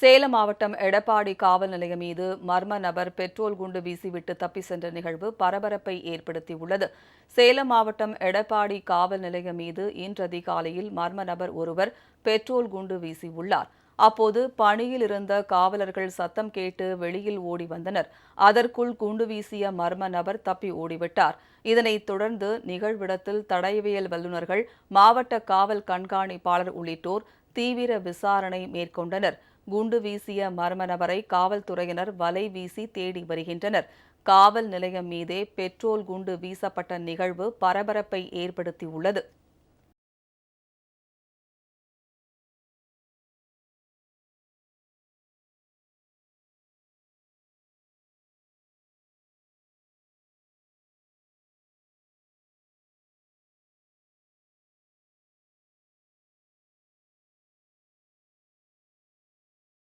சேலம் மாவட்டம் எடப்பாடி காவல் நிலையம் மீது மர்ம நபர் பெட்ரோல் குண்டு வீசிவிட்டு தப்பி சென்ற நிகழ்வு பரபரப்பை ஏற்படுத்தியுள்ளது. சேலம் மாவட்டம் எடப்பாடி காவல் நிலையம் மீது இன்று அதிகாலையில் மர்ம நபர் ஒருவர் பெட்ரோல் குண்டு வீசியுள்ளார். அப்போது பணியில் இருந்த காவலர்கள் சத்தம் கேட்டு வெளியில் ஓடி வந்தனர். அதற்குள் குண்டு வீசிய மர்ம நபர் தப்பி ஓடிவிட்டார். இதனைத் தொடர்ந்து நிகழ்விடத்தில் தடயவியல் வல்லுநர்கள் மாவட்ட காவல் கண்காணிப்பாளர் உள்ளிட்டோர் தீவிர விசாரணை மேற்கொண்டனர். குண்டு வீசிய மர்ம நபரை காவல்துறையினர் வலை வீசி தேடி வருகின்றனர். காவல் நிலையம் மீதே பெட்ரோல் குண்டு வீசப்பட்ட நிகழ்வு பரபரப்பை ஏற்படுத்தியுள்ளது.